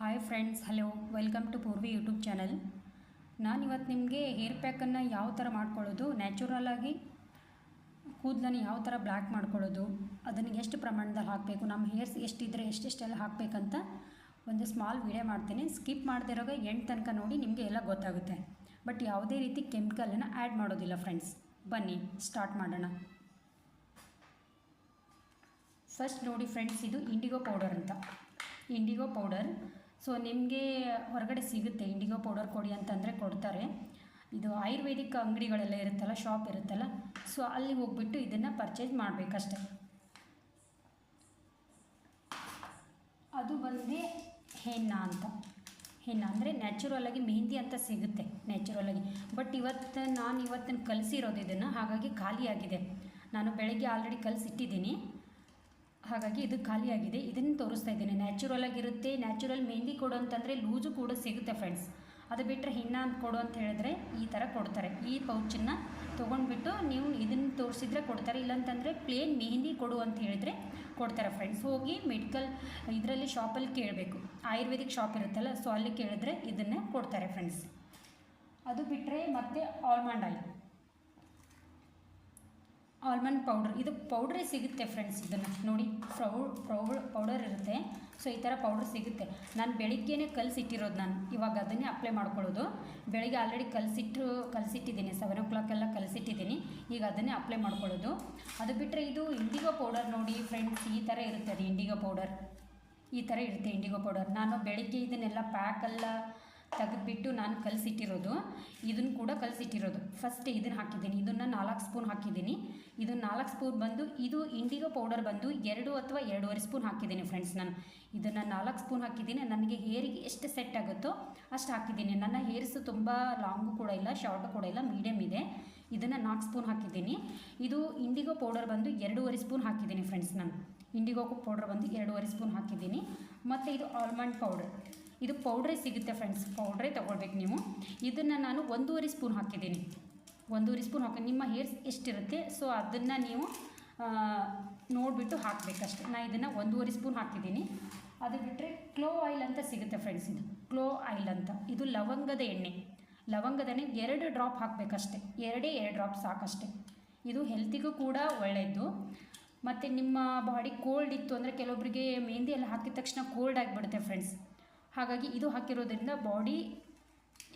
Hi friends hello welcome to Purvi YouTube channel ನಾನು ಇವತ್ತು ನಿಮಗೆ ಹೇರ್ ಪ್ಯಾಕನ್ನು ಯಾವ ಥರ ಮಾಡ್ಕೊಳ್ಳೋದು ನ್ಯಾಚುರಲ್ ಆಗಿ ಕೂದಲನ್ನು ಯಾವ ಥರ ಬ್ಲ್ಯಾಕ್ ಮಾಡ್ಕೊಳ್ಳೋದು, ಅದನ್ನು ಎಷ್ಟು ಪ್ರಮಾಣದಲ್ಲಿ ಹಾಕಬೇಕು ನಮ್ಮ ಹೇರ್ಸ್ ಎಷ್ಟಿದ್ರೆ ಎಷ್ಟೆಷ್ಟೆಲ್ಲ ಹಾಕಬೇಕಂತ ಒಂದು ಸ್ಮಾಲ್ ವಿಡಿಯೋ ಮಾಡ್ತೀನಿ. ಸ್ಕಿಪ್ ಮಾಡದಿರೋಗ ಎಂಟು ತನಕ ನೋಡಿ ನಿಮಗೆ ಎಲ್ಲ ಗೊತ್ತಾಗುತ್ತೆ. ಬಟ್ ಯಾವುದೇ ರೀತಿ ಕೆಮಿಕಲನ್ನು ಆ್ಯಡ್ ಮಾಡೋದಿಲ್ಲ ಫ್ರೆಂಡ್ಸ್ ಬನ್ನಿ ಸ್ಟಾರ್ಟ್ ಮಾಡೋಣ. ಫಸ್ಟ್ ನೋಡಿ ಫ್ರೆಂಡ್ಸ್ ಇದು ಇಂಡಿಗೋ ಪೌಡರ್ ಅಂತ. ಇಂಡಿಗೋ ಪೌಡರ್ ಸೊ ನಿಮಗೆ ಹೊರಗಡೆ ಸಿಗುತ್ತೆ ಇಂಡಿಗೋ ಪೌಡರ್ ಕೊಡಿ ಅಂತಂದರೆ ಕೊಡ್ತಾರೆ. ಇದು ಆಯುರ್ವೇದಿಕ್ ಅಂಗಡಿಗಳೆಲ್ಲ ಇರುತ್ತಲ್ಲ ಶಾಪ್ ಇರುತ್ತಲ್ಲ ಸೊ ಅಲ್ಲಿ ಹೋಗ್ಬಿಟ್ಟು ಇದನ್ನು ಪರ್ಚೇಸ್ ಮಾಡಬೇಕಷ್ಟೆ. ಅದು ಬಂದು ಹೆನ್ನ ಅಂತ. ಹೆನ್ನ ಅಂದರೆ ನ್ಯಾಚುರಲಾಗಿ ಮೆಹಂದಿ ಅಂತ ಸಿಗುತ್ತೆ ನ್ಯಾಚುರಲಾಗಿ ಬಟ್ ಇವತ್ತು ನಾನು ಇವತ್ತನ್ನು ಕಲಸಿರೋದು ಇದನ್ನು, ಹಾಗಾಗಿ ಖಾಲಿಯಾಗಿದೆ. ನಾನು ಬೆಳಗ್ಗೆ ಆಲ್ರೆಡಿ ಕಲಿಸಿಟ್ಟಿದ್ದೀನಿ. ಹಾಗಾಗಿ ಇದು ಖಾಲಿಯಾಗಿದೆ. ಇದನ್ನು ತೋರಿಸ್ತಾ ಇದ್ದೀನಿ. ನ್ಯಾಚುರಲ್ ಆಗಿರುತ್ತೆ. ನ್ಯಾಚುರಲ್ ಮೆಹಂದಿ ಕೊಡು ಅಂತಂದರೆ ಲೂಜು ಕೂಡ ಸಿಗುತ್ತೆ ಫ್ರೆಂಡ್ಸ್ ಅದು ಬಿಟ್ಟರೆ ಹಿನ್ನ ಅಂತ ಕೊಡು ಅಂತ ಹೇಳಿದ್ರೆ ಈ ಥರ ಕೊಡ್ತಾರೆ. ಈ ಪೌಚನ್ನು ತೊಗೊಂಡ್ಬಿಟ್ಟು ನೀವು ಇದನ್ನು ತೋರಿಸಿದ್ರೆ ಕೊಡ್ತಾರೆ. ಇಲ್ಲಾಂತಂದರೆ ಪ್ಲೇನ್ ಮೆಹಂದಿ ಕೊಡು ಅಂತ ಹೇಳಿದರೆ ಕೊಡ್ತಾರೆ ಫ್ರೆಂಡ್ಸ್ ಹೋಗಿ ಮೆಡಿಕಲ್ ಇದರಲ್ಲಿ ಶಾಪಲ್ಲಿ ಕೇಳಬೇಕು. ಆಯುರ್ವೇದಿಕ್ ಶಾಪ್ ಇರುತ್ತಲ್ಲ ಸೊ ಅಲ್ಲಿ ಕೇಳಿದ್ರೆ ಇದನ್ನೇ ಕೊಡ್ತಾರೆ ಫ್ರೆಂಡ್ಸ್ ಅದು ಬಿಟ್ಟರೆ ಮತ್ತೆ ಆಲ್ಮಂಡ್ ಆಯಿಲ್ ಆಲ್ಮಂಡ್ ಪೌಡ್ರ್. ಇದು ಪೌಡ್ರೇ ಸಿಗುತ್ತೆ ಫ್ರೆಂಡ್ಸ್ ಇದನ್ನು. ನೋಡಿ ಪ್ರೌಡ್ ಪ್ರೌ, ಪೌಡರ್ ಇರುತ್ತೆ. ಸೊ, ಈ ಥರ ಪೌಡ್ರ್ ಸಿಗುತ್ತೆ. ನಾನು ಬೆಳಿಗ್ಗೆನೇ ಕಲಸಿಟ್ಟಿರೋದು ನಾನು. ಇವಾಗ ಅದನ್ನೇ ಅಪ್ಲೈ ಮಾಡ್ಕೊಳ್ಳೋದು. ಬೆಳಿಗ್ಗೆ ಆಲ್ರೆಡಿ ಕಲಸಿಟ್ಟು ಕಲಸಿಟ್ಟಿದ್ದೀನಿ. ಸೆವೆನ್ ಓ ಕ್ಲಾಕೆಲ್ಲ ಕಲಸಿಟ್ಟಿದ್ದೀನಿ. ಈಗ ಅದನ್ನೇ ಅಪ್ಲೈ ಮಾಡ್ಕೊಳ್ಳೋದು. ಅದು ಬಿಟ್ಟರೆ ಇದು ಇಂಡಿಗೋ ಪೌಡರ್ ನೋಡಿ ಫ್ರೆಂಡ್ಸ್, ಈ ಥರ ಇರುತ್ತೆ ಅದು ಇಂಡಿಗೋ ಪೌಡರ್ ಈ ಥರ ಇರುತ್ತೆ ಇಂಡಿಗೋ ಪೌಡರ್ ನಾನು ಬೆಳಿಗ್ಗೆ ಇದನ್ನೆಲ್ಲ ಪ್ಯಾಕೆಲ್ಲ ತೆಗೆದುಬಿಟ್ಟು ನಾನು ಕಲಸಿಟ್ಟಿರೋದು. ಇದನ್ನು ಕೂಡ ಕಲಸಿಟ್ಟಿರೋದು. ಫಸ್ಟ್ ಇದನ್ನು ಹಾಕಿದ್ದೀನಿ. ಇದನ್ನು ನಾಲ್ಕು ಸ್ಪೂನ್ ಹಾಕಿದ್ದೀನಿ. ಇದು ನಾಲ್ಕು ಸ್ಪೂನ್ ಬಂದು, ಇದು ಇಂಡಿಗೋ ಪೌಡರ್ ಬಂದು ಎರಡು ಅಥವಾ ಎರಡೂವರೆ ಸ್ಪೂನ್ ಹಾಕಿದ್ದೀನಿ ಫ್ರೆಂಡ್ಸ್ ನಾನು. ಇದನ್ನು ನಾಲ್ಕು ಸ್ಪೂನ್ ಹಾಕಿದ್ದೀನಿ. ನನಗೆ ಹೇರಿಗೆ ಎಷ್ಟು ಸೆಟ್ ಆಗುತ್ತೋ ಅಷ್ಟು ಹಾಕಿದ್ದೀನಿ. ನನ್ನ ಹೇರ್ಸು ತುಂಬ ಲಾಂಗು ಕೂಡ ಇಲ್ಲ ಶಾರ್ಟು ಕೂಡ ಇಲ್ಲ ಮೀಡಿಯಮ್ ಇದೆ. ಇದನ್ನು ನಾಲ್ಕು ಸ್ಪೂನ್ ಹಾಕಿದ್ದೀನಿ. ಇದು ಇಂಡಿಗೋ ಪೌಡರ್ ಬಂದು ಎರಡೂವರೆ ಸ್ಪೂನ್ ಹಾಕಿದ್ದೀನಿ ಫ್ರೆಂಡ್ಸ್ ನಾನು. ಇಂಡಿಗೋ ಪೌಡರ್ ಬಂದು ಎರಡೂವರೆ ಸ್ಪೂನ್ ಹಾಕಿದ್ದೀನಿ. ಮತ್ತು ಇದು ಆಲ್ಮಂಡ್ ಪೌಡರ್ ಇದು ಪೌಡ್ರೇ ಸಿಗುತ್ತೆ ಫ್ರೆಂಡ್ಸ್ ಪೌಡ್ರೇ ತೊಗೊಳ್ಬೇಕು ನೀವು. ಇದನ್ನು ನಾನು ಒಂದೂವರೆ ಸ್ಪೂನ್ ಹಾಕಿದ್ದೀನಿ. ಒಂದೂವರೆ ಸ್ಪೂನ್ ಹಾಕಿ, ನಿಮ್ಮ ಹೇರ್ಸ್ ಎಷ್ಟಿರುತ್ತೆ ಸೊ ಅದನ್ನು ನೀವು ನೋಡಿಬಿಟ್ಟು ಹಾಕಬೇಕಷ್ಟೆ. ನಾನು ಇದನ್ನು ಒಂದೂವರೆ ಸ್ಪೂನ್ ಹಾಕಿದ್ದೀನಿ. ಅದು ಬಿಟ್ಟರೆ ಕ್ಲೋ ಆಯಿಲ್ ಅಂತ ಸಿಗುತ್ತೆ ಫ್ರೆಂಡ್ಸ್ ಇದು. ಕ್ಲೋ ಆಯಿಲ್ ಅಂತ. ಇದು ಲವಂಗದ ಎಣ್ಣೆ. ಲವಂಗದ ಎಣ್ಣೆ ಎರಡು ಡ್ರಾಪ್ ಹಾಕಬೇಕಷ್ಟೆ. ಎರಡೇ ಎರಡು ಡ್ರಾಪ್ ಸಾಕಷ್ಟೆ. ಇದು ಹೆಲ್ತಿಗೂ ಕೂಡ ಒಳ್ಳೆಯದು ಮತ್ತು ನಿಮ್ಮ ಬಾಡಿ ಕೋಲ್ಡ್ ಇತ್ತು ಅಂದರೆ ಕೆಲವೊಬ್ಬರಿಗೆ ಮೆಹಂದಿ ಎಲ್ಲ ಹಾಕಿದ ತಕ್ಷಣ ಕೋಲ್ಡ್ ಆಗಿಬಿಡುತ್ತೆ ಫ್ರೆಂಡ್ಸ್ ಹಾಗಾಗಿ ಇದು ಹಾಕಿರೋದ್ರಿಂದ ಬಾಡಿ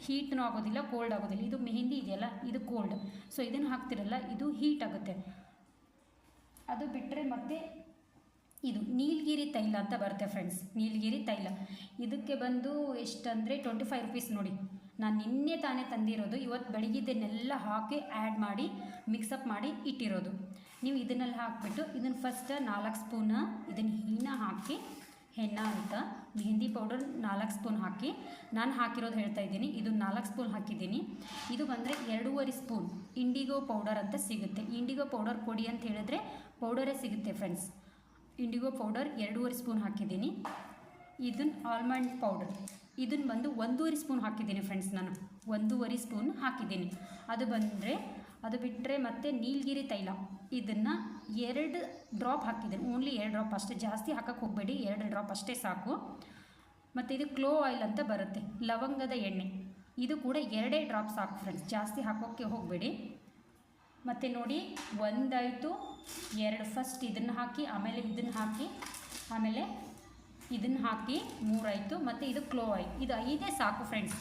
ಹೀಟ್ನೂ ಆಗೋದಿಲ್ಲ ಕೋಲ್ಡ್ ಆಗೋದಿಲ್ಲ. ಇದು ಮೆಹಂದಿ ಇದೆಯಲ್ಲ, ಇದು ಕೋಲ್ಡ್ ಸೊ ಇದನ್ನು ಹಾಕ್ತಿರಲ್ಲ, ಇದು ಹೀಟ್ ಆಗುತ್ತೆ. ಅದು ಬಿಟ್ಟರೆ ಮತ್ತೆ ಇದು ನೀಲಗಿರಿ ತೈಲ ಅಂತ ಬರುತ್ತೆ ಫ್ರೆಂಡ್ಸ್ ನೀಲಗಿರಿ ತೈಲ. ಇದಕ್ಕೆ ಬಂದು ಎಷ್ಟಂದರೆ ಟ್ವೆಂಟಿ ಫೈವ್ ರುಪೀಸ್ ನೋಡಿ. ನಾನು ನಿನ್ನೆ ತಾನೇ ತಂದಿರೋದು. ಇವತ್ತು ಬೆಳಗಿದ್ದನ್ನೆಲ್ಲ ಹಾಕಿ ಆ್ಯಡ್ ಮಾಡಿ ಮಿಕ್ಸಪ್ ಮಾಡಿ ಇಟ್ಟಿರೋದು. ನೀವು ಇದನ್ನೆಲ್ಲ ಹಾಕಿಬಿಟ್ಟು ಇದನ್ನು ಫಸ್ಟ್ ನಾಲ್ಕು ಸ್ಪೂನ ಇದನ್ನು ಹೀನ ಹಾಕಿ ಹೆನ್ನ ಅಂತ. ಮೆಹಂದಿ ಪೌಡರ್ ನಾಲ್ಕು ಸ್ಪೂನ್ ಹಾಕಿ. ನಾನು ಹಾಕಿರೋದು ಹೇಳ್ತಾ ಇದ್ದೀನಿ. ಇದು ನಾಲ್ಕು ಸ್ಪೂನ್ ಹಾಕಿದ್ದೀನಿ. ಇದು ಬಂದರೆ ಎರಡೂವರೆ ಸ್ಪೂನ್ ಇಂಡಿಗೋ ಪೌಡರ್ ಅಂತ ಸಿಗುತ್ತೆ. ಇಂಡಿಗೋ ಪೌಡರ್ ಕೊಡಿ ಅಂತ ಹೇಳಿದ್ರೆ ಪೌಡರೇ ಸಿಗುತ್ತೆ ಫ್ರೆಂಡ್ಸ್ ಇಂಡಿಗೋ ಪೌಡರ್ ಎರಡೂವರೆ ಸ್ಪೂನ್ ಹಾಕಿದ್ದೀನಿ. ಇದನ್ನು ಆಲ್ಮಂಡ್ ಪೌಡರ್ ಇದನ್ನು ಬಂದು ಒಂದೂವರೆ ಸ್ಪೂನ್ ಹಾಕಿದ್ದೀನಿ ಫ್ರೆಂಡ್ಸ್ ನಾನು. ಒಂದೂವರೆ ಸ್ಪೂನ್ ಹಾಕಿದ್ದೀನಿ. ಅದು ಬಂದರೆ ಅದು ಬಿಟ್ಟರೆ ಮತ್ತು ನೀಲಗಿರಿ ತೈಲ. ಇದನ್ನು ಎರಡು ಡ್ರಾಪ್ ಹಾಕಿದ್ದೀನಿ. ಓನ್ಲಿ ಎರಡು ಡ್ರಾಪ್ ಅಷ್ಟೇ. ಜಾಸ್ತಿ ಹಾಕಕ್ಕೆ ಹೋಗಬೇಡಿ. ಎರಡು ಡ್ರಾಪ್ ಅಷ್ಟೇ ಸಾಕು. ಮತ್ತು ಇದು ಕ್ಲೋ ಆಯಿಲ್ ಅಂತ ಬರುತ್ತೆ. ಲವಂಗದ ಎಣ್ಣೆ. ಇದು ಕೂಡ ಎರಡೇ ಡ್ರಾಪ್ ಸಾಕು ಫ್ರೆಂಡ್ಸ್ ಜಾಸ್ತಿ ಹಾಕೋಕ್ಕೆ ಹೋಗಬೇಡಿ. ಮತ್ತು ನೋಡಿ, ಒಂದಾಯಿತು. ಎರಡು ಫಸ್ಟ್ ಇದನ್ನು ಹಾಕಿ, ಆಮೇಲೆ ಇದನ್ನು ಹಾಕಿ, ಆಮೇಲೆ ಇದನ್ನು ಹಾಕಿ, ಮೂರಾಯಿತು. ಮತ್ತು ಇದು ಕ್ಲೋ ಆಯಿಲ್ ಇದು ಐದೇ ಸಾಕು ಫ್ರೆಂಡ್ಸ್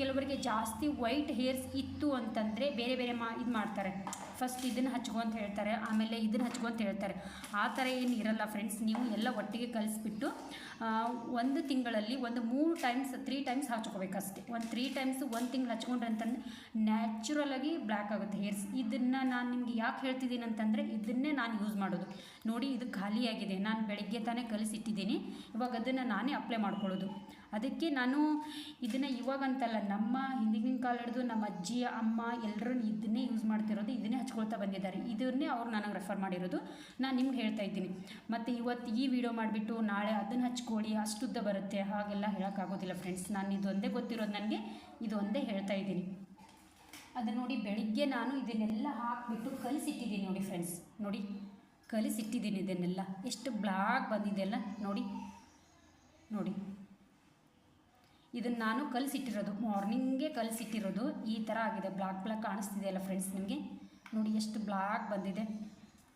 ಕೆಲವರಿಗೆ ಜಾಸ್ತಿ ವೈಟ್ ಹೇರ್ಸ್ ಇತ್ತು ಅಂತಂದರೆ ಬೇರೆ ಬೇರೆ ಮಾ ಇದು ಮಾಡ್ತಾರೆ. ಫಸ್ಟ್ ಇದನ್ನು ಹಚ್ಕೊ ಅಂತ ಹೇಳ್ತಾರೆ, ಆಮೇಲೆ ಇದನ್ನು ಹಚ್ಕೊ ಅಂತ ಹೇಳ್ತಾರೆ. ಆ ಥರ ಏನು ಇರಲ್ಲ ಫ್ರೆಂಡ್ಸ್ ನೀವು ಎಲ್ಲ ಒಟ್ಟಿಗೆ ಕಲಿಸ್ಬಿಟ್ಟು ಒಂದು ತಿಂಗಳಲ್ಲಿ ಒಂದು ಮೂರು ಟೈಮ್ಸ್ ತ್ರೀ ಟೈಮ್ಸ್ ಹಚ್ಕೋಬೇಕಷ್ಟೆ. ಒಂದು ತ್ರೀ ಟೈಮ್ಸ್ ಒಂದು ತಿಂಗ್ಳು ಹಚ್ಕೊಂಡ್ರೆ ಅಂತಂದರೆ ನ್ಯಾಚುರಲಾಗಿ ಬ್ಲ್ಯಾಕ್ ಆಗುತ್ತೆ ಹೇರ್ಸ್ ಇದನ್ನು ನಾನು ನಿಮಗೆ ಯಾಕೆ ಹೇಳ್ತಿದ್ದೀನಿ ಅಂತಂದರೆ ಇದನ್ನೇ ನಾನು ಯೂಸ್ ಮಾಡೋದು. ನೋಡಿ, ಇದು ಖಾಲಿಯಾಗಿದೆ. ನಾನು ಬೆಳಗ್ಗೆ ತಾನೇ ಕಲಿಸಿಟ್ಟಿದ್ದೀನಿ. ಇವಾಗ ಅದನ್ನು ನಾನೇ ಅಪ್ಲೈ ಮಾಡ್ಕೊಳ್ಳೋದು. ಅದಕ್ಕೆ ನಾನು ಇದನ್ನು ಇವಾಗಂತಲ್ಲ, ನಮ್ಮ ಹಿಂದಿನ ಕಾಲ ನಮ್ಮ ಅಜ್ಜಿ ಅಮ್ಮ ಎಲ್ಲರೂ ಇದನ್ನೇ ಯೂಸ್ ಮಾಡ್ತಿರೋದು, ಇದನ್ನೇ ಹಚ್ಕೊಳ್ತಾ ಬಂದಿದ್ದಾರೆ. ಇದನ್ನೇ ಅವ್ರು ನನಗೆ ರೆಫರ್ ಮಾಡಿರೋದು. ನಾನು ನಿಮ್ಗೆ ಹೇಳ್ತಾ ಇದ್ದೀನಿ. ಮತ್ತು ಇವತ್ತು ಈ ವಿಡಿಯೋ ಮಾಡಿಬಿಟ್ಟು ನಾಳೆ ಅದನ್ನು ಹಚ್ಕೊಳ್ಳಿ, ಅಷ್ಟುದ್ದ ಬರುತ್ತೆ. ಹಾಗೆಲ್ಲ ಹೇಳೋಕ್ಕಾಗೋದಿಲ್ಲ ಫ್ರೆಂಡ್ಸ್ ನಾನು ಇದೊಂದೇ ಗೊತ್ತಿರೋದು ನನಗೆ. ಇದೊಂದೇ ಹೇಳ್ತಾ ಇದ್ದೀನಿ. ಅದು ನೋಡಿ ಬೆಳಿಗ್ಗೆ ನಾನು ಇದನ್ನೆಲ್ಲ ಹಾಕಿಬಿಟ್ಟು ಕಲಿಸಿಟ್ಟಿದ್ದೀನಿ ನೋಡಿ ಫ್ರೆಂಡ್ಸ್ ನೋಡಿ, ಕಲಿಸಿಟ್ಟಿದ್ದೀನಿ ಇದನ್ನೆಲ್ಲ. ಎಷ್ಟು ಬ್ಲಾಕ್ ಬಂದಿದೆಯಲ್ಲ ನೋಡಿ. ನೋಡಿ. ಇದನ್ನು ನಾನು ಕಲಿಸಿಟ್ಟಿರೋದು. ಮಾರ್ನಿಂಗೇ ಕಲಿಸಿಟ್ಟಿರೋದು. ಈ ಥರ ಆಗಿದೆ. ಬ್ಲಾಕ್ ಬ್ಲಾಕ್ ಕಾಣಿಸ್ತಿದೆ ಅಲ್ಲ ಫ್ರೆಂಡ್ಸ್ ನಿಮಗೆ? ನೋಡಿ ಎಷ್ಟು ಬ್ಲಾಕ್ ಬಂದಿದೆ.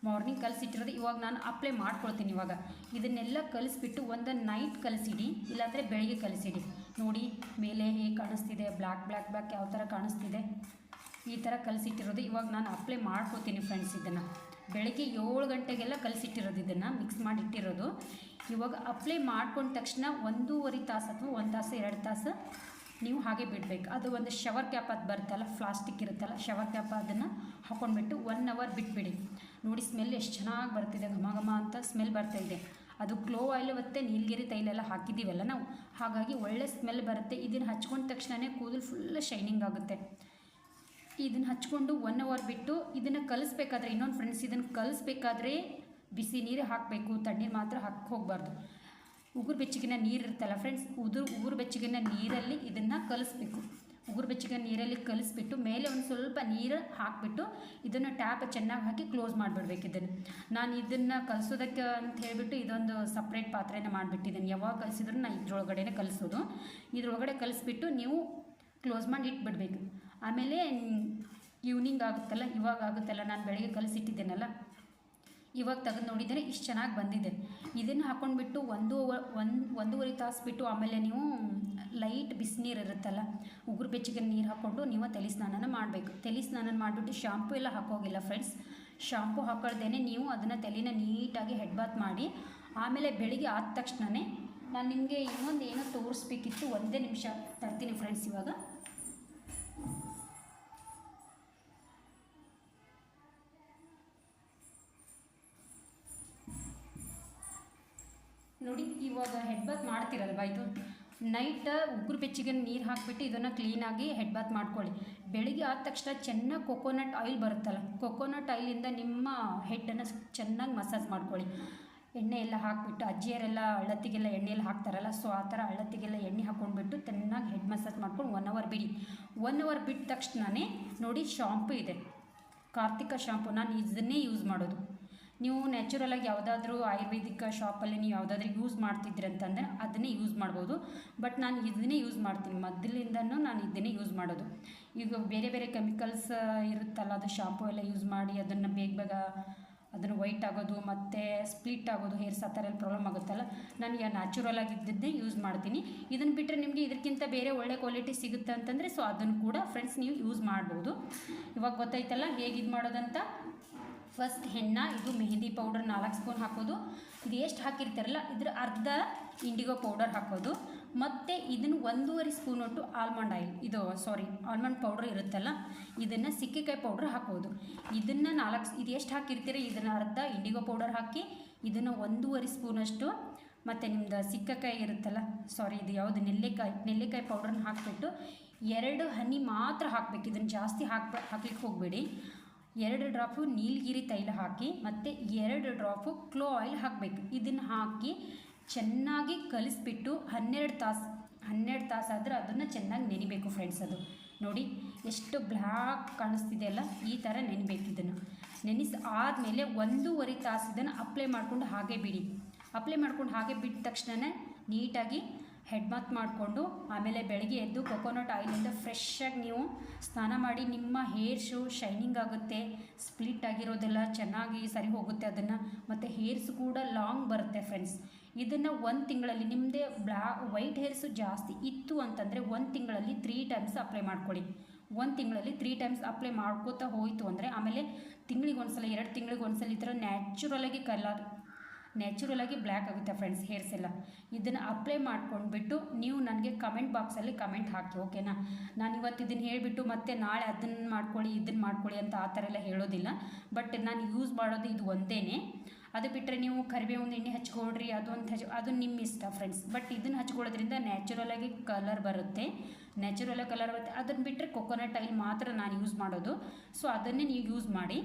ಮಾರ್ನಿಂಗ್ ಕಲಿಸಿಟ್ಟಿರೋದು. ಇವಾಗ ನಾನು ಅಪ್ಲೈ ಮಾಡ್ಕೊಳ್ತೀನಿ ಇವಾಗ. ಇದನ್ನೆಲ್ಲ ಕಲಿಸ್ಬಿಟ್ಟು ಒಂದು ನೈಟ್ ಕಲಿಸಿಡಿ, ಇಲ್ಲಾಂದರೆ ಬೆಳಿಗ್ಗೆ ಕಲಿಸಿಡಿ. ನೋಡಿ ಮೇಲೆ ಹೇಗೆ ಕಾಣಿಸ್ತಿದೆ ಬ್ಲ್ಯಾಕ್ ಬ್ಲ್ಯಾಕ್ ಬ್ಲ್ಯಾಕ್ ಯಾವ ಥರ ಕಾಣಿಸ್ತಿದೆ. ಈ ಥರ ಕಲಿಸಿಟ್ಟಿರೋದು. ಇವಾಗ ನಾನು ಅಪ್ಲೈ ಮಾಡ್ಕೊತೀನಿ ಫ್ರೆಂಡ್ಸ್ ಇದನ್ನು. ಬೆಳಗ್ಗೆ ಏಳು ಗಂಟೆಗೆಲ್ಲ ಕಲಸಿಟ್ಟಿರೋದು ಇದನ್ನು ಮಿಕ್ಸ್ ಮಾಡಿ ಇಟ್ಟಿರೋದು ಇವಾಗ ಅಪ್ಲೈ ಮಾಡ್ಕೊಂಡ ತಕ್ಷಣ ಒಂದೂವರೆ ತಾಸು ಅಥವಾ ಒಂದು ತಾಸು, ಎರಡು ತಾಸು ನೀವು ಹಾಗೆ ಬಿಡಬೇಕು. ಅದು ಒಂದು ಶವರ್ ಕ್ಯಾಪ್ ಅದು ಬರುತ್ತಲ್ಲ ಪ್ಲಾಸ್ಟಿಕ್ ಇರುತ್ತಲ್ಲ ಶವರ್ ಕ್ಯಾಪ್ ಅದನ್ನು ಹಾಕೊಂಡ್ಬಿಟ್ಟು ಒನ್ ಅವರ್ ಬಿಟ್ಬಿಡಿ. ನೋಡಿ ಸ್ಮೆಲ್ ಎಷ್ಟು ಚೆನ್ನಾಗಿ ಬರ್ತಿದೆ, ಘಮ ಘಮ ಅಂತ ಸ್ಮೆಲ್ ಬರ್ತಾ ಇದೆ. ಅದು ಕ್ಲೋ ಆಯಿಲ್ ಮತ್ತು ನೀಲಗಿರಿ ತೈಲ ಎಲ್ಲ ಹಾಕಿದ್ದೀವಲ್ಲ ನಾವು. ಹಾಗಾಗಿ ಒಳ್ಳೆ ಸ್ಮೆಲ್ ಬರುತ್ತೆ. ಇದನ್ನು ಹಚ್ಕೊಂಡ ತಕ್ಷಣವೇ ಕೂದಲು ಫುಲ್ ಶೈನಿಂಗ್ ಆಗುತ್ತೆ. ಇದನ್ನು ಹಚ್ಕೊಂಡು ಒನ್ ಅವರ್ ಬಿಟ್ಟು ಇದನ್ನು ಕಲಿಸ್ಬೇಕಾದ್ರೆ ಇನ್ನೊಂದು ಫ್ರೆಂಡ್ಸ್ ಇದನ್ನು ಕಲಿಸ್ಬೇಕಾದ್ರೆ ಬಿಸಿ ನೀರು ಹಾಕಬೇಕು, ತಣ್ಣೀರು ಮಾತ್ರ ಹಾಕಿ, ಹೋಗಬಾರ್ದು. ಉಗುರು ಬೆಚ್ಚಗಿನ ನೀರು ಇರುತ್ತಲ್ಲ ಫ್ರೆಂಡ್ಸ್ ಉದುರು, ಉಗುರು ಬೆಚ್ಚಗಿನ ನೀರಲ್ಲಿ ಇದನ್ನು ಕಲಿಸ್ಬೇಕು. ಉಗುರು ಬೆಚ್ಚಗಿನ ನೀರಲ್ಲಿ ಕಲಿಸ್ಬಿಟ್ಟು ಮೇಲೆ ಒಂದು ಸ್ವಲ್ಪ ನೀರು ಹಾಕಿಬಿಟ್ಟು ಇದನ್ನು ಟ್ಯಾಪ್ ಚೆನ್ನಾಗಿ ಹಾಕಿ ಕ್ಲೋಸ್ ಮಾಡಿಬಿಡ್ಬೇಕು ಇದನ್ನು. ನಾನು ಇದನ್ನು ಕಲಿಸೋದಕ್ಕೆ ಅಂತ ಹೇಳಿಬಿಟ್ಟು ಇದೊಂದು ಸಪ್ರೇಟ್ ಪಾತ್ರೆನ ಮಾಡಿಬಿಟ್ಟಿದ್ದೀನಿ ಯಾವಾಗ ಕಲಿಸಿದ್ರು ನಾನು ಇದ್ರೊಳಗಡೆನೇ ಕಲಿಸೋದು. ಇದ್ರೊಳಗಡೆ ಕಲಿಸ್ಬಿಟ್ಟು ನೀವು ಕ್ಲೋಸ್ ಮಾಡಿ ಇಟ್ಬಿಡ್ಬೇಕು. ಆಮೇಲೆ ಈವ್ನಿಂಗ್ ಆಗುತ್ತಲ್ಲ, ಇವಾಗ ಆಗುತ್ತಲ್ಲ, ನಾನು ಬೆಳಗ್ಗೆ ಕಲಿಸಿಟ್ಟಿದ್ದೇನಲ್ಲ, ಇವಾಗ ತೆಗೆದು ನೋಡಿದರೆ ಇಷ್ಟು ಚೆನ್ನಾಗಿ ಬಂದಿದೆ. ಇದನ್ನು ಹಾಕೊಂಡ್ಬಿಟ್ಟು ಒಂದು ಒಂದು, ಒಂದೂವರೆ ತಾಸು ಬಿಟ್ಟು ಆಮೇಲೆ ನೀವು ಲೈಟ್ ಬಿಸಿನೀರು ಇರುತ್ತಲ್ಲ, ಉಗುರು ಬೆಚ್ಚಗೆ ನೀರು ಹಾಕ್ಕೊಂಡು ನೀವು ತಲೆ ಸ್ನಾನನ ಮಾಡಬೇಕು. ತಲೆ ಸ್ನಾನ ಮಾಡಿಬಿಟ್ಟು ಶಾಂಪು ಎಲ್ಲ ಹಾಕೋಗಿಲ್ಲ ಫ್ರೆಂಡ್ಸ್ ಶಾಂಪು ಹಾಕೊಳ್ದೇನೆ ನೀವು ಅದನ್ನು ತಲೆನ ನೀಟಾಗಿ ಹೆಡ್ ಬಾತ್ ಮಾಡಿ, ಆಮೇಲೆ ಬೆಳಿಗ್ಗೆ ಆದ ತಕ್ಷಣವೇ ನಾನು ನಿಮಗೆ ಇನ್ನೊಂದು ಏನೋ ತೋರಿಸ್ಬೇಕಿತ್ತು, ಒಂದೇ ನಿಮಿಷ ತರ್ತೀನಿ ಫ್ರೆಂಡ್ಸ್ ಇವಾಗ. ನೋಡಿ, ಇವಾಗ ಹೆಡ್ ಬಾತ್ ಮಾಡ್ತಿರಲ್ವ ಇದು? ನೈಟ್ ಉಗುರು ಬೆಚ್ಚಿಗೆ ನೀರು ಹಾಕಿಬಿಟ್ಟು ಇದನ್ನು ಕ್ಲೀನಾಗಿ ಹೆಡ್ ಬಾತ್ ಮಾಡ್ಕೊಳ್ಳಿ. ಬೆಳಿಗ್ಗೆ ಆದ ತಕ್ಷಣ ಚೆನ್ನಾಗಿ ಕೊಕೋನಟ್ ಆಯಿಲ್ ಬರುತ್ತಲ್ಲ ಕೊಕೋನಟ್ ಆಯಿಲಿಂದ ನಿಮ್ಮ ಹೆಡ್ಡನ್ನು ಚೆನ್ನಾಗಿ ಮಸಾಜ್ ಮಾಡ್ಕೊಳ್ಳಿ. ಎಣ್ಣೆ ಎಲ್ಲ ಹಾಕಿಬಿಟ್ಟು, ಅಜ್ಜಿಯರೆಲ್ಲ ಹಳ್ಳತ್ತಿಗೆಲ್ಲ ಎಣ್ಣೆ ಹಾಕ್ತಾರಲ್ಲ ಸೊ ಆ ಥರ ಹಳ್ಳತ್ತಿಗೆಲ್ಲ ಎಣ್ಣೆ ಹಾಕ್ಕೊಂಡ್ಬಿಟ್ಟು ಚೆನ್ನಾಗಿ ಹೆಡ್ ಮಸಾಜ್ ಮಾಡ್ಕೊಂಡು ಒನ್ ಅವರ್ ಬಿಡಿ. ಒನ್ ಅವರ್ ಬಿಟ್ಟ ತಕ್ಷಣವೇ ನೋಡಿ ಶಾಂಪು ಇದೆ. ಕಾರ್ತಿಕ ಶಾಂಪು ನಾನು ಇದನ್ನೇ ಯೂಸ್ ಮಾಡೋದು. ನೀವು ನ್ಯಾಚುರಲಾಗಿ ಯಾವುದಾದ್ರೂ ಆಯುರ್ವೇದಿಕ್ ಶಾಪಲ್ಲಿ ನೀವು ಯಾವುದಾದ್ರೂ ಯೂಸ್ ಮಾಡ್ತಿದ್ರಿ ಅಂತಂದರೆ ಅದನ್ನೇ ಯೂಸ್ ಮಾಡ್ಬೋದು. ಬಟ್ ನಾನು ಇದನ್ನೇ ಯೂಸ್ ಮಾಡ್ತೀನಿ. ಮೊದಲಿಂದನೂ ನಾನು ಇದನ್ನೇ ಯೂಸ್ ಮಾಡೋದು. ಈಗ ಬೇರೆ ಬೇರೆ ಕೆಮಿಕಲ್ಸ್ ಇರುತ್ತಲ್ಲ, ಅದು ಶಾಂಪು ಎಲ್ಲ ಯೂಸ್ ಮಾಡಿ ಅದನ್ನು ಬೇಗ ಬೇಗ ಅದನ್ನು ವೈಟ್ ಆಗೋದು, ಮತ್ತು ಸ್ಪ್ಲಿಟ್ ಆಗೋದು ಹೇರ್ಸ್ ಆ ಥರ ಎಲ್ಲ ಪ್ರಾಬ್ಲಮ್ ಆಗುತ್ತಲ್ಲ, ನಾನು ಈಗ ನ್ಯಾಚುರಲ್ ಆಗಿದ್ದನ್ನೇ ಯೂಸ್ ಮಾಡ್ತೀನಿ. ಇದನ್ನು ಬಿಟ್ಟರೆ ನಿಮಗೆ ಇದಕ್ಕಿಂತ ಬೇರೆ ಒಳ್ಳೆ ಕ್ವಾಲಿಟಿ ಸಿಗುತ್ತೆ ಅಂತಂದರೆ ಸೊ ಅದನ್ನು ಕೂಡ ಫ್ರೆಂಡ್ಸ್ ನೀವು ಯೂಸ್ ಮಾಡ್ಬೋದು. ಇವಾಗ ಗೊತ್ತಾಯ್ತಲ್ಲ ಹೇಗೆ ಇದು ಮಾಡೋದಂತ? ಫಸ್ಟ್ ಹೆಣ್ಣ, ಇದು ಮೆಹಂದಿ ಪೌಡರ್ ನಾಲ್ಕು ಸ್ಪೂನ್ ಹಾಕೋದು. ಇದು ಎಷ್ಟು ಹಾಕಿರ್ತಾರಲ್ಲ, ಇದ್ರ ಅರ್ಧ ಇಂಡಿಗೋ ಪೌಡರ್ ಹಾಕೋದು. ಮತ್ತು ಇದನ್ನು ಒಂದೂವರೆ ಸ್ಪೂನ್ ಒಟ್ಟು ಆಲ್ಮಂಡ್ ಆಯಿಲ್, ಇದು ಸಾರಿ, ಆಲ್ಮಂಡ್ ಪೌಡ್ರ್ ಇರುತ್ತಲ್ಲ, ಇದನ್ನು ಸಿಕ್ಕಿಕಾಯಿ ಪೌಡ್ರ್ ಹಾಕೋದು. ಇದನ್ನು ನಾಲ್ಕು ಇದು ಎಷ್ಟು ಹಾಕಿರ್ತೀರಿ, ಇದನ್ನು ಅರ್ಧ ಇಂಡಿಗೋ ಪೌಡರ್ ಹಾಕಿ, ಇದನ್ನು ಒಂದೂವರೆ ಸ್ಪೂನಷ್ಟು ಮತ್ತು ನಿಮ್ದು ಸಿಕ್ಕಕಾಯಿ ಇರುತ್ತಲ್ಲ, ಸಾರಿ, ಇದು ಯಾವುದು, ನೆಲ್ಲಿಕಾಯಿ ನೆಲ್ಲಿಕಾಯಿ ಪೌಡ್ರನ್ನ ಹಾಕಿಬಿಟ್ಟು, ಎರಡು ಹನಿ ಮಾತ್ರ ಹಾಕಬೇಕು, ಇದನ್ನು ಜಾಸ್ತಿ ಹಾಕ್ಬ, ಹಾಕ್ಲಿಕ್ಕೆ ಹೋಗಬೇಡಿ. ಎರಡು ಡ್ರಾಪು ನೀಲಗಿರಿ ತೈಲ ಹಾಕಿ ಮತ್ತು ಎರಡು ಡ್ರಾಪು ಕ್ಲೋ ಆಯಿಲ್ ಹಾಕಬೇಕು. ಇದನ್ನು ಹಾಕಿ ಚೆನ್ನಾಗಿ ಕಲಿಸ್ಬಿಟ್ಟು ಹನ್ನೆರಡು ತಾಸು ಹನ್ನೆರಡು ತಾಸು ಆದರೆ ಅದನ್ನು ಚೆನ್ನಾಗಿ ನೆನಿಬೇಕು ಫ್ರೆಂಡ್ಸ್ ಅದು. ನೋಡಿ, ಎಷ್ಟು ಬ್ಲ್ಯಾಕ್ ಕಾಣಿಸ್ತಿದೆ ಅಲ್ಲ? ಈ ಥರ ನೆನಿಬೇಕು ಇದನ್ನು. ನೆನೆಸಿ ಆದಮೇಲೆ ಒಂದೂವರೆ ತಾಸು ಇದನ್ನು ಅಪ್ಲೈ ಮಾಡಿಕೊಂಡು ಹಾಗೆ ಬಿಡಿ. ಅಪ್ಲೈ ಮಾಡ್ಕೊಂಡು ಹಾಗೆ ಬಿಟ್ಟ ತಕ್ಷಣ ನೀಟಾಗಿ ಹೆಡ್ ಮಾತ್ ಮಾಡಿಕೊಂಡು ಆಮೇಲೆ ಬೆಳಗ್ಗೆ ಎದ್ದು ಕೊಕೊನಟ್ ಆಯಿಲಿಂದ ಫ್ರೆಶ್ಶಾಗಿ ನೀವು ಸ್ನಾನ ಮಾಡಿ ನಿಮ್ಮ ಹೇರ್ಸು ಶೈನಿಂಗ್ ಆಗುತ್ತೆ ಸ್ಪ್ಲಿಟ್ ಆಗಿರೋದೆಲ್ಲ ಚೆನ್ನಾಗಿ ಸರಿ ಹೋಗುತ್ತೆ ಅದನ್ನು. ಮತ್ತು ಹೇರ್ಸ್ ಕೂಡ ಲಾಂಗ್ ಬರುತ್ತೆ ಫ್ರೆಂಡ್ಸ್ ಇದನ್ನು ಒಂದು ತಿಂಗಳಲ್ಲಿ ನಿಮ್ಮದೇ ಬ್ಲಾ ವೈಟ್ ಹೇರ್ಸು ಜಾಸ್ತಿ ಇತ್ತು ಅಂತಂದರೆ ಒಂದು ತಿಂಗಳಲ್ಲಿ ತ್ರೀ ಟೈಮ್ಸ್ ಅಪ್ಲೈ ಮಾಡ್ಕೊಳ್ಳಿ. ಒಂದು ತಿಂಗಳಲ್ಲಿ ತ್ರೀ ಟೈಮ್ಸ್ ಅಪ್ಲೈ ಮಾಡ್ಕೋತಾ ಹೋಯಿತು ಅಂದರೆ ಆಮೇಲೆ ತಿಂಗಳಿಗೆ ಒಂದ್ಸಲ ಎರಡು ತಿಂಗಳಿಗೆ ಒಂದ್ಸಲ ಈ ಥರ ನ್ಯಾಚುರಲಾಗಿ ಕಲರ್ ನ್ಯಾಚುರಲಾಗಿ ಬ್ಲ್ಯಾಕ್ ಆಗುತ್ತೆ ಫ್ರೆಂಡ್ಸ್ ಹೇರ್ಸ್ ಎಲ್ಲ. ಇದನ್ನು ಅಪ್ಲೈ ಮಾಡ್ಕೊಂಡ್ಬಿಟ್ಟು ನೀವು ನನಗೆ ಕಮೆಂಟ್ ಬಾಕ್ಸಲ್ಲಿ ಕಮೆಂಟ್ ಹಾಕಿ ಓಕೆನಾ ನಾನು ಇವತ್ತು ಇದನ್ನು ಹೇಳಿಬಿಟ್ಟು ಮತ್ತೆ ನಾಳೆ ಅದನ್ನು ಮಾಡ್ಕೊಳ್ಳಿ ಇದನ್ನು ಮಾಡ್ಕೊಳ್ಳಿ ಅಂತ ಆ ಥರ ಎಲ್ಲ ಹೇಳೋದಿಲ್ಲ. ಬಟ್ ನಾನು ಯೂಸ್ ಮಾಡೋದು ಇದು ಒಂದೇ ಅದು ಬಿಟ್ಟರೆ ನೀವು ಕರಿಬೇವಿನ ಎಣ್ಣೆ ಹಚ್ಕೊಳ್ರಿ, ಅದು ಅಂತ ಹಚ್, ಅದು ನಿಮ್ಮ ಇಷ್ಟ ಫ್ರೆಂಡ್ಸ್ ಬಟ್ ಇದನ್ನು ಹಚ್ಕೊಳ್ಳೋದ್ರಿಂದ ನ್ಯಾಚುರಲಾಗಿ ಕಲರ್ ಬರುತ್ತೆ. ನ್ಯಾಚುರಲಾಗಿ ಕಲರ್ ಬರುತ್ತೆ. ಅದನ್ನು ಬಿಟ್ಟರೆ ಕೊಕೊನಟ್ ಆಯಿಲ್ ಮಾತ್ರ ನಾನು ಯೂಸ್ ಮಾಡೋದು. ಸೊ ಅದನ್ನೇ ನೀವು ಯೂಸ್ ಮಾಡಿ.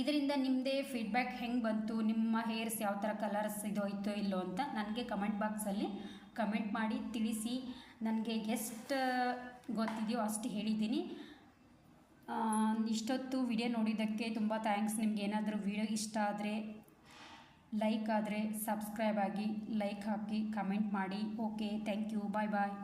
ಇದರಿಂದ ನಿಮ್ಮದೇ ಫೀಡ್ಬ್ಯಾಕ್ ಹೆಂಗೆ ಬಂತು? ನಿಮ್ಮ ಹೇರ್ಸ್ ಯಾವ ಥರ ಕಲರ್ಸ್ ಇದೋಯ್ತು ಇಲ್ಲೋ ಅಂತ ನನಗೆ ಕಮೆಂಟ್ ಬಾಕ್ಸಲ್ಲಿ ಕಮೆಂಟ್ ಮಾಡಿ ತಿಳಿಸಿ. ನನಗೆ ಎಷ್ಟು ಗೊತ್ತಿದೆಯೋ ಅಷ್ಟು ಹೇಳಿದ್ದೀನಿ. ಇಷ್ಟೊತ್ತು ವಿಡಿಯೋ ನೋಡಿದ್ದಕ್ಕೆ ತುಂಬ ಥ್ಯಾಂಕ್ಸ್ ನಿಮ್ಗೆ ಏನಾದರೂ ವಿಡಿಯೋ ಇಷ್ಟ ಆದರೆ ಲೈಕ್ ಆದರೆ ಸಬ್ಸ್ಕ್ರೈಬ್ ಆಗಿ ಲೈಕ್ ಹಾಕಿ ಕಮೆಂಟ್ ಮಾಡಿ. Okay thank you bye bye